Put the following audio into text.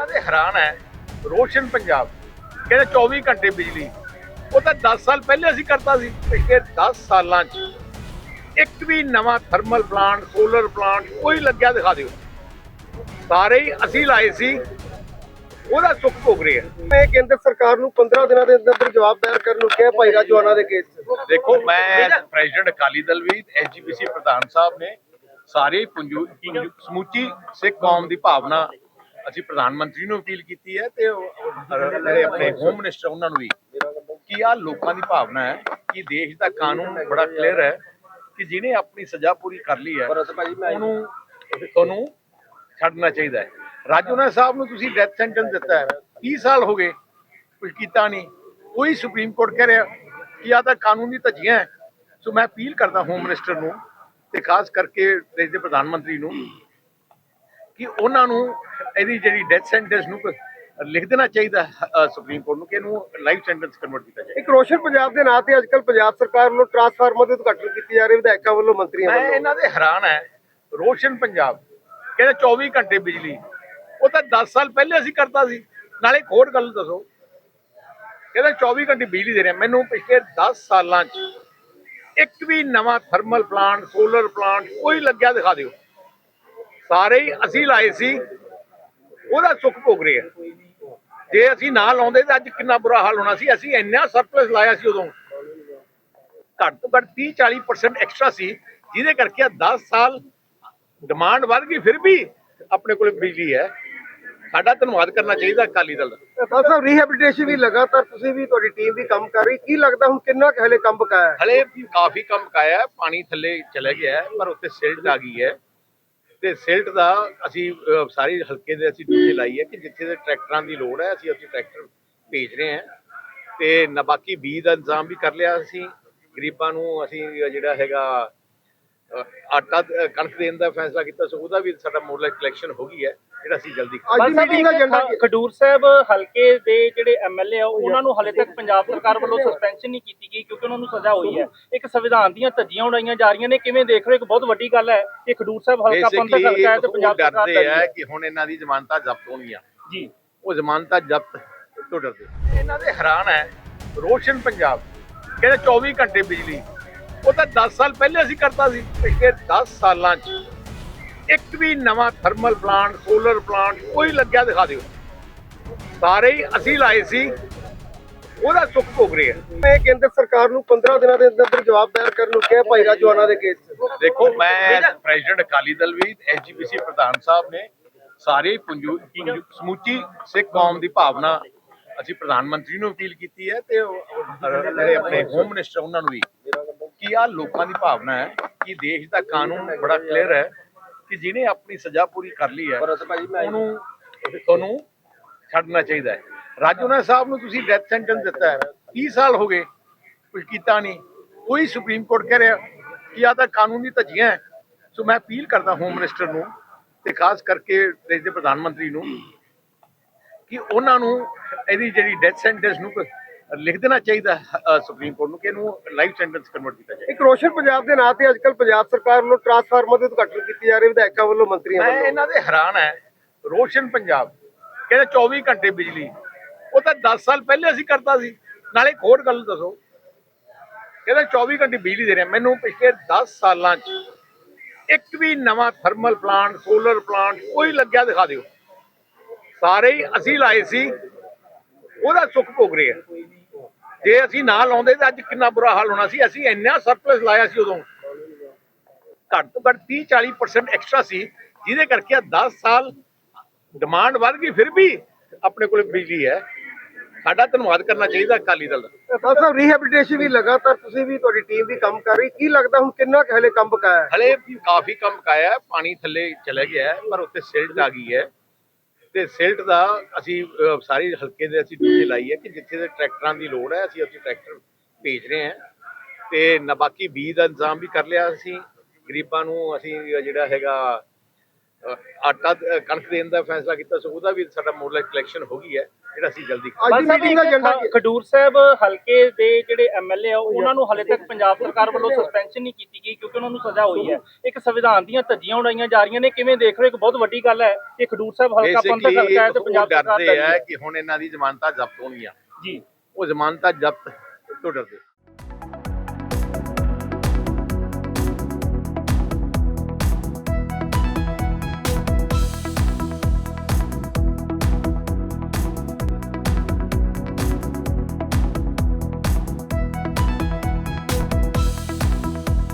ਇਹਨਾਂ ਦੇ ਹੈਰਾਨ ਹੈ ਰੋਸ਼ਨ ਪੰਜਾਬ ਕਹਿੰਦੇ 24 ਘੰਟੇ ਬਿਜਲੀ। ਉਹ ਤਾਂ 10 ਸਾਲ ਪਹਿਲੇ ਅਸੀਂ ਕਰਤਾ ਸੀ ਪਿਛਲੇ 10 ਸਾਲਾਂ 'ਚ। ਇੱਕ ਵੀ ਨਵਾਂ ਥਰਮਲ ਪਲਾਂਟ ਸੋਲਰ ਪਲਾਂਟ ਕੋਈ ਲੱਗਿਆ ਦਿਖਾ ਦਿਓ। ਸਾਰੇ ਹੀ ਅਸੀਂ ਲਾਏ ਸੀ ਉਹਦਾ ਸੁੱਖ ਭੋਗ ਰਹੇ ਆ। ਇਹ ਕੇਂਦਰ ਸਰਕਾਰ ਨੂੰ 15 ਦਿਨਾਂ ਦੇ ਅੰਦਰ ਅੰਦਰ ਜਵਾਬ ਦਾਇਰ ਕਰਨ ਨੂੰ ਕਿਹਾ ਭਾਈ ਰਾਜਵਾਨਾ ਦੇ ਕੇਸ 'ਚ। ਦੇਖੋ ਮੈਂ ਪ੍ਰੈਜ਼ੀਡੈਂਟ ਅਕਾਲੀ ਦਲ ਵੀ ਐਸਜੀਪੀਸੀ ਪ੍ਰਧਾਨ ਸਾਹਿਬ ਨੇ ਸਾਰੇ ਸਮੁੱਚੀ ਸਿੱਖ ਕੌਮ ਦੀ ਭਾਵਨਾ ਅਸੀਂ ਪ੍ਰਧਾਨ ਮੰਤਰੀ ਨੂੰ ਅਪੀਲ ਕੀਤੀ ਹੈ ਤੇ ਜਿਹੜੇ ਆਪਣੇ ਹੋਮ ਮਿਨਿਸਟਰ ਉਹਨਾਂ ਨੂੰ ਵੀ। ਕਿ ਆ ਲੋਕਾਂ ਦੀ ਭਾਵਨਾ ਹੈ ਕਿ ਦੇਸ਼ ਦਾ ਕਾਨੂੰਨ ਬੜਾ ਕਲੀਅਰ ਹੈ ਕਿ ਜਿਹਨੇ ਆਪਣੀ ਸਜ਼ਾ ਪੂਰੀ ਕਰ ਲਈ ਹੈ ਉਹਨੂੰ ਤੁਹਾਨੂੰ ਛੱਡਣਾ ਚਾਹੀਦਾ ਹੈ। ਰਾਜੋਨਾ ਸਾਹਿਬ ਨੂੰ ਤੁਸੀਂ ਡੈਥ ਸੈਂਟੈਂਸ ਦਿੱਤਾ ਹੈ। 30 ਸਾਲ ਹੋ ਗਏ ਕੁਝ ਕੀਤਾ ਨਹੀਂ। ਕੋਈ ਸੁਪਰੀਮ ਕੋਰਟ ਕਹਿ ਰਿਹਾ ਕਿ ਆ ਤਾਂ ਕਾਨੂੰਨੀ ਧੱਜੀਆਂ ਹੈ। ਸੋ ਮੈਂ ਅਪੀਲ ਕਰਦਾ ਹੋਮ ਮਿਨਿਸਟਰ ਨੂੰ ਤੇ ਖਾਸ ਕਰਕੇ ਦੇਸ਼ ਦੇ ਪ੍ਰਧਾਨ ਮੰਤਰੀ ਨੂੰ ਕਿ ਉਹਨਾਂ ਨੂੰ ਇਹਦੀ ਜਿਹੜੀ ਡੈਥ ਸੈਂਟੈਂਸ ਨੂੰ ਲਿਖ ਦੇਣਾ ਚਾਹੀਦਾ ਸੁਪਰੀਮ ਕੋਰਟ ਨੂੰ ਕਿ ਇਹਨੂੰ ਲਾਈਫ ਸੈਂਟੈਂਸ ਕਨਵਰਟ ਕੀਤਾ ਜਾਏ। ਇੱਕ ਰੋਸ਼ਨ ਪੰਜਾਬ ਦੇ ਨਾਂ ਤੇ ਅੱਜਕੱਲ ਪੰਜਾਬ ਸਰਕਾਰ ਵੱਲੋਂ ਟਰਾਂਸਫਾਰਮਰ ਦੇ ਉਦਘਾਟਨ ਕੀਤੀ ਜਾ ਰਹੀ ਵਿਧਾਇਕਾਂ ਵੱਲੋਂ ਮੰਤਰੀਆਂ ਮੈਂ ਵੱਲੋਂ। ਇਹਨਾਂ ਦੇ ਹੈਰਾਨ ਹੈ। ਰੋਸ਼ਨ ਪੰਜਾਬ ਕਹਿੰਦੇ 24 ਘੰਟੇ ਬਿਜਲੀ। ਉਹ ਤਾਂ 10 ਸਾਲ ਪਹਿਲੇ ਅਸੀਂ ਕਰਤਾ ਸੀ। ਨਾਲੇ ਇੱਕ ਹੋਰ ਗੱਲ ਦੱਸੋ। ਕਹਿੰਦੇ 24 ਘੰਟੇ ਬਿਜਲੀ ਦੇ ਰਹੇ। ਮੈਨੂੰ ਪਿਛਲੇ 10 ਸਾਲਾਂ 'ਚ ਇੱਕ ਵੀ ਨਵਾਂ ਥਰਮਲ ਪਲਾਂਟ ਸੋਲਰ ਪਲਾਂਟ ਕੋਈ ਲੱਗਿਆ ਦਿਖਾ ਦਿਓ। ਸਾਰੇ ਹੀ ਅਸੀਂ ਲਾਏ ਸੀ ਉਹਦਾ ਸੁੱਖ ਭੋਗ ਰਹੇ ਆ। ਜੇ ਅਸੀਂ ਨਾ ਲਾਉਂਦੇ ਤਾਂ ਅੱਜ ਕਿੰਨਾ ਬੁਰਾ ਹਾਲ ਹੋਣਾ ਸੀ। ਅਸੀਂ ਇੰਨਾ ਸਰਪਲਸ ਲਾਇਆ ਸੀ ਉਦੋਂ। ਘੱਟ ਤੋਂ ਘੱਟ 30 40% ਐਕਸਟਰਾ ਸੀ ਜਿਹਦੇ ਕਰਕੇ ਆ 10 ਸਾਲ ਡਿਮਾਂਡ ਵੱਧ ਗਈ ਫਿਰ ਵੀ ਆਪਣੇ ਕੋਲ ਬਿਜਲੀ ਹੈ। ਸਾਡਾ ਧੰਨਵਾਦ ਕਰਨਾ ਚਾਹੀਦਾ ਅਕਾਲੀ ਦਲ ਦਾ। ਖਾਨ ਸਾਹਿਬ ਰੀਹੈਬਿਲਿਟੇਸ਼ਨ ਵੀ ਲਗਾਤਾਰ ਤੁਸੀਂ ਵੀ ਤੁਹਾਡੀ ਟੀਮ ਵੀ ਕੰਮ ਕਰ ਰਹੀ। ਕੀ ਲੱਗਦਾ ਹੁਣ ਕਿੰਨਾ ਕੁ ਹਲੇ ਕੰਮ ਬਕਾਇਆ ਹਲੇ ਕਾਫੀ ਕੰਮ ਕਾਇਆ ਹੈ, ਪਾਣੀ ਥੱਲੇ ਚਲਾ ਗਿਆ ਪਰ ਉੱਤੇ ਸਿਲਟ ਆ ਗਈ ਹੈ। ਤੇ ਸਿਲਟ ਦਾ ਅਸੀਂ ਅਹ, ਸਾਰੀ ਹਲਕੇ ਦੇ ਅਸੀਂ ਡਿਊਟੀ ਲਾਈ ਹੈ ਕਿ ਜਿੱਥੇ ਦੇ ਟਰੈਕਟਰਾਂ ਦੀ ਲੋੜ ਹੈ ਅਸੀਂ ਅਸੀਂ ਟਰੈਕਟਰ ਭੇਜ ਰਹੇ ਹਾਂ। ਤੇ ਨਾ ਬਾਕੀ ਬੀਜ ਦਾ ਇੰਤਜ਼ਾਮ ਵੀ ਕਰ ਲਿਆ ਅਸੀਂ। ਗਰੀਬਾਂ ਨੂੰ ਅਸੀਂ ਜਿਹੜਾ ਹੈਗਾ ਆਟਾ ਕਣਕ ਦੇਣ ਦਾ ਫੈਸਲਾ ਕੀਤਾ ਸੋ ਉਹਦਾ ਵੀ ਸਾਡਾ ਮੋਡਲ ਕਲੈਕਸ਼ਨ ਹੋ ਗਈ ਹੈ ਜਿਹੜਾ ਅਸੀਂ ਜਲਦੀ ਅੱਜ ਦੀ ਮੀਟਿੰਗ ਦਾ ਏਜੰਡਾ ਕੀ- ਖਡੂਰ ਸਾਹਿਬ ਹਲਕੇ ਦੇ ਜਿਹੜੇ ਐਮਐਲਏ ਆ ਉਹਨਾਂ ਨੂੰ ਹਲੇ ਤੱਕ ਪੰਜਾਬ ਸਰਕਾਰ ਵੱਲੋਂ ਸਸਪੈਂਸ਼ਨ ਨਹੀਂ ਕੀਤੀ ਗਈ ਕਿਉਂਕਿ ਉਹਨਾਂ ਨੂੰ ਸਜ਼ਾ ਹੋਈ ਹੈ। ਇੱਕ ਸੰਵਿਧਾਨ ਦੀਆਂ ਧੱਜੀਆਂ ਉਡਾਈਆਂ ਜਾ ਰਹੀਆਂ ਨੇ ਕਿਵੇਂ ਦੇਖ ਰਹੇ ਹੋ? ਇੱਕ ਬਹੁਤ ਵੱਡੀ ਗੱਲ ਹੈ ਕਿ ਖਡੂਰ ਸਾਹਿਬ ਹਲਕਾ ਪੰਥਕ ਹਲਕਾ ਹੈ ਤੇ ਪੰਜਾਬ ਸਰਕਾਰ ਡਰਦੇ ਦਾ ਹੈ ਕਿ ਹੁਣ ਇਹਨਾਂ ਦੀ ਜ਼ਮਾਨਤਾਂ ਜ਼ਬਤ ਹੋਣਗੀਆਂ। ਜੀ। ਉਹ ਜ਼ਮਾਨਤਾਂ ਜ਼ਬਤ ਤੋਂ ਡਰਦੇ? ਇਹਨਾਂ ਦੇ ਹੈਰਾਨ ਹੈ ਰੋਸ਼ਨ ਪੰਜਾਬ ਕਹਿੰਦੇ 24 ਘੰਟੇ ਬਿਜਲੀ। ਉਹ ਤਾਂ 10 ਸਾਲ ਪਹਿਲੇ ਅਸੀਂ ਕਰਤਾ ਸੀ ਪਿਛਲੇ 10 ਸਾਲਾਂ 'ਚ। ਇੱਕ ਵੀ ਨਵਾਂ ਥਰਮਲ ਪਲਾਂਟ ਸੋਲਰ ਪਲਾਂਟ ਕੋਈ ਲੱਗਿਆ ਦਿਖਾ ਦਿਓ। ਸਾਰੇ ਹੀ ਅਸੀਂ ਲਾਏ ਸੀ ਉਹਦਾ ਸੁੱਖ ਭੋਗ ਰਹੇ ਆ। ਇਹ ਕੇਂਦਰ ਸਰਕਾਰ ਨੂੰ 15 ਦਿਨਾਂ ਦੇ ਅੰਦਰ ਅੰਦਰ ਜਵਾਬ ਦਾਇਰ ਕਰਨ ਨੂੰ ਕਿਹਾ ਭਾਈ ਰਾਜਵਾਨਾ ਦੇ ਕੇਸ 'ਚ। ਦੇਖੋ ਮੈਂ ਪ੍ਰੈਜ਼ੀਡੈਂਟ ਅਕਾਲੀ ਦਲ ਵੀ ਐਸਜੀਪੀਸੀ ਪ੍ਰਧਾਨ ਸਾਹਿਬ ਨੇ ਸਾਰੇ ਸਮੁੱਚੀ ਸਿੱਖ ਕੌਮ ਦੀ ਭਾਵਨਾ ਅਸੀਂ ਪ੍ਰਧਾਨ ਮੰਤਰੀ ਨੂੰ ਅਪੀਲ ਕੀਤੀ ਹੈ ਤੇ ਜਿਹੜੇ ਆਪਣੇ ਹੋਮ ਮਿਨਿਸਟਰ ਉਹਨਾਂ ਨੂੰ ਵੀ। ਕਿ ਆ ਲੋਕਾਂ ਦੀ ਭਾਵਨਾ ਹੈ ਕਿ ਦੇਸ਼ ਦਾ ਕਾਨੂੰਨ ਬੜਾ ਕਲੀਅਰ ਹੈ ਕਿ ਜਿਹਨੇ ਆਪਣੀ ਸਜ਼ਾ ਪੂਰੀ ਕਰ ਲਈ ਹੈ ਉਹਨੂੰ ਤੁਹਾਨੂੰ ਛੱਡਣਾ ਚਾਹੀਦਾ ਹੈ। ਰਾਜੋਨਾ ਸਾਹਿਬ ਨੂੰ ਤੁਸੀਂ ਡੈਥ ਸੈਂਟੈਂਸ ਦਿੱਤਾ ਹੈ। 30 ਸਾਲ ਹੋ ਗਏ ਕੁਝ ਕੀਤਾ ਨਹੀਂ। ਕੋਈ ਸੁਪਰੀਮ ਕੋਰਟ ਕਹਿ ਰਿਹਾ ਕਿ ਆ ਤਾਂ ਕਾਨੂੰਨੀ ਧੱਜੀਆਂ ਹੈ। ਸੋ ਮੈਂ ਅਪੀਲ ਕਰਦਾ ਹੋਮ ਮਿਨਿਸਟਰ ਨੂੰ ਤੇ ਖਾਸ ਕਰਕੇ ਦੇਸ਼ ਦੇ ਪ੍ਰਧਾਨ ਮੰਤਰੀ ਨੂੰ ਕਿ ਉਹਨਾਂ ਨੂੰ ਇਹਦੀ ਜਿਹੜੀ ਡੈਥ ਸੈਂਟੈਂਸ ਨੂੰ ਲਿਖ ਦੇਣਾ ਚਾਹੀਦਾ ਸੁਪਰੀਮ ਕੋਰਟ ਨੂੰ ਕਿ ਇਹਨੂੰ ਲਾਈਫ ਸੈਂਟੈਂਸ ਕਨਵਰਟ ਕੀਤਾ ਜਾਏ। ਇੱਕ ਰੋਸ਼ਨ ਪੰਜਾਬ ਦੇ ਨਾਂ ਤੇ ਅੱਜਕੱਲ ਪੰਜਾਬ ਸਰਕਾਰ ਵੱਲੋਂ ਟਰਾਂਸਫਾਰਮਰ ਦੇ ਉਦਘਾਟਨ ਕੀਤੀ ਜਾ ਰਹੀ ਵਿਧਾਇਕਾਂ ਵੱਲੋਂ ਮੰਤਰੀਆਂ ਮੈਂ ਵੱਲੋਂ। ਇਹਨਾਂ ਦੇ ਹੈਰਾਨ ਹੈ। ਰੋਸ਼ਨ ਪੰਜਾਬ ਕਹਿੰਦੇ 24 ਘੰਟੇ ਬਿਜਲੀ। ਉਹ ਤਾਂ 10 ਸਾਲ ਪਹਿਲੇ ਅਸੀਂ ਕਰਤਾ ਸੀ। ਨਾਲੇ ਹੋਰ ਗੱਲ ਦੱਸੋ। ਕਹਿੰਦੇ 24 ਘੰਟੇ ਬਿਜਲੀ ਦੇ ਰਹੇ। ਮੈਨੂੰ ਪਿਛਲੇ 10 ਸਾਲਾਂ 'ਚ ਇੱਕ ਵੀ ਨਵਾਂ ਥਰਮਲ ਪਲਾਂਟ ਸੋਲਰ ਪਲਾਂਟ ਕੋਈ ਲੱਗਿਆ ਦਿਖਾ ਦਿਓ। ਸਾਰੇ ਹੀ ਅਸੀਂ ਲਾਏ ਸੀ। ਉਹਦਾ ਸੁੱਖ ਭੋਗ ਰਹੇ ਆ। ਜੇ ਅਸੀਂ ਨਾ ਲਾਉਂਦੇ ਤਾਂ ਅੱਜ ਕਿੰਨਾ ਬੁਰਾ ਹਾਲ ਹੋਣਾ ਸੀ। ਅਸੀਂ ਇੰਨਾ ਸਰਪਲਸ ਲਾਇਆ ਸੀ ਉਦੋਂ। ਘੱਟ ਤੋਂ ਘੱਟ 30 40% ਐਕਸਟਰਾ ਸੀ ਜਿਹਦੇ ਕਰਕੇ ਆ 10 ਸਾਲ ਡਿਮਾਂਡ ਵੱਧ ਗਈ ਫਿਰ ਵੀ ਆਪਣੇ ਕੋਲ ਬਿਜਲੀ ਹੈ। ਸਾਡਾ ਧੰਨਵਾਦ ਕਰਨਾ ਚਾਹੀਦਾ ਅਕਾਲੀ ਦਲ ਦਾ। ਖਾਨ ਸਾਹਿਬ ਰੀਹੈਬਿਲਿਟੇਸ਼ਨ ਵੀ ਲਗਾਤਾਰ ਤੁਸੀਂ ਵੀ ਤੁਹਾਡੀ ਟੀਮ ਵੀ ਕੰਮ ਕਰ ਰਹੀ। ਕੀ ਲੱਗਦਾ ਹੁਣ ਕਿੰਨਾ ਕੁ ਹਲੇ ਕੰਮ ਬਕਾਇਆ ਹਲੇ ਕਾਫੀ ਕੰਮ ਕਾਇਆ ਹੈ, ਪਾਣੀ ਥੱਲੇ ਚਲਾ ਗਿਆ ਪਰ ਉੱਤੇ ਸਿਲਟ ਆ ਗਈ ਹੈ। ਤੇ ਸਿਲਟ ਦਾ ਅਸੀਂ ਅਹ, ਸਾਰੀ ਹਲਕੇ ਦੇ ਅਸੀਂ ਡਿਊਟੀ ਲਾਈ ਹੈ ਕਿ ਜਿੱਥੇ ਦੇ ਟਰੈਕਟਰਾਂ ਦੀ ਲੋੜ ਹੈ ਅਸੀਂ ਉੱਥੇ ਟਰੈਕਟਰ ਭੇਜ ਰਹੇ ਹਾਂ। ਤੇ ਨਾ ਬਾਕੀ ਬੀਜ ਦਾ ਇੰਤਜ਼ਾਮ ਵੀ ਕਰ ਲਿਆ ਅਸੀਂ। ਗਰੀਬਾਂ ਨੂੰ ਅਸੀਂ ਜਿਹੜਾ ਹੈਗਾ ਅ, ਆਟਾ ਅ, ਕਣਕ ਦੇਣ ਦਾ ਫੈਸਲਾ ਕੀਤਾ ਸੋ ਉਹਦਾ ਵੀ ਸਾਡਾ ਮੋਰਲ ਕਲੈਕਸ਼ਨ ਹੋ ਗਈ ਹੈ। ਜਿਹੜਾ ਅਸੀਂ ਜਲਦੀ ਅੱਜ ਦੀ ਮੀਟਿੰਗ ਦਾ ਏਜੰਡਾ ਕੀ ਹੈ? ਖਡੂਰ ਸਾਹਿਬ ਹਲਕੇ ਦੇ ਜਿਹੜੇ ਐਮਐਲਏ ਆ ਉਹਨਾਂ ਨੂੰ ਹਲੇ ਤੱਕ ਪੰਜਾਬ ਸਰਕਾਰ ਵੱਲੋਂ ਸਸਪੈਂਸ਼ਨ ਨਹੀਂ ਕੀਤੀ ਗਈ ਕਿਉਂਕਿ ਉਹਨਾਂ ਨੂੰ ਸਜ਼ਾ ਹੋਈ ਹੈ। ਇੱਕ ਸੰਵਿਧਾਨ ਦੀਆਂ ਧੱਜੀਆਂ ਉਡਾਈਆਂ ਜਾ ਰਹੀਆਂ ਨੇ। ਕਿਵੇਂ ਦੇਖ ਰਹੇ ਹੋ? ਇੱਕ ਬਹੁਤ ਵੱਡੀ ਗੱਲ ਹੈ ਕਿ ਖਡੂਰ ਸਾਹਿਬ ਹਲਕਾ ਪੰਥਕ ਬੇਸਿਕਲੀ ਹਲਕਾ ਹੈ ਤੇ ਉਹ ਪੰਜਾਬ ਸਰਕਾਰ ਡਰਦੇ ਦਾ ਹੈ। ਕਿ ਹੁਣ ਇਹਨਾਂ ਦੀ ਜ਼ਮਾਨਤਾਂ ਜ਼ਬਤ ਹੋਣਗੀਆਂ। ਜੀ। ਉਹ ਜ਼ਮਾਨਤਾਂ ਜ਼ਬਤ ਤੋਂ ਡਰਦੇ।